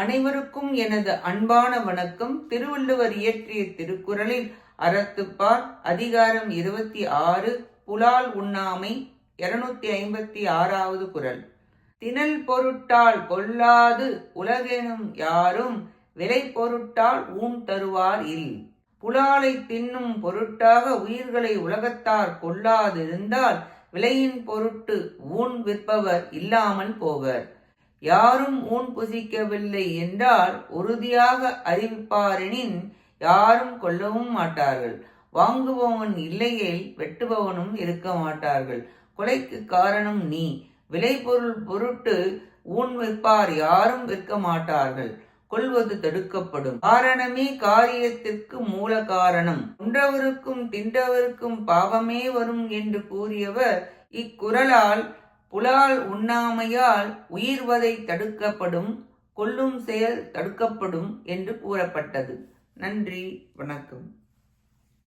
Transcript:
அனைவருக்கும் எனது அன்பான வணக்கம். திருவள்ளுவர் இயற்றிய திருக்குறளில் அறத்துப்பால் அதிகாரம் இருபத்தி ஆறு புலால் உண்ணாமை இருநூத்தி ஐம்பத்தி ஆறாவது குறள். திணல் பொருட்டால் கொல்லாது உலகெனும் யாரும் விலை பொருட்டால் ஊன் தருவார் இல். புலாலை தின்னும் பொருட்டாக உயிர்களை உலகத்தார் கொள்ளாதிருந்தால் விலையின் பொருட்டு ஊன் விற்பவர் இல்லாமல் போவர். யாரும் ஊன் புசிக்கவில்லை என்றால் உறுதியாக அறிவிப்பாரெனின் யாரும் கொல்லவும் மாட்டார்கள். வாங்குபவன் இல்லையேல் வெட்டுபவனும் இருக்க மாட்டார்கள். கொலைக்கு காரணம் நீ. விளைபொருள் பொருட்டு ஊன் விற்பார் யாரும் விற்க மாட்டார்கள். கொள்வது தடுக்கப்படும். காரணமே காரியத்திற்கு மூல காரணம். உண்டவருக்கும் தின்றவருக்கும் பாவமே வரும் என்று கூறியவர் இக்குரலால் புலால் உண்ணாமையால் உயிர்வதை தடுக்கப்படும் கொல்லும் செயல் தடுக்கப்படும் என்று கூறப்பட்டது. நன்றி வணக்கம்.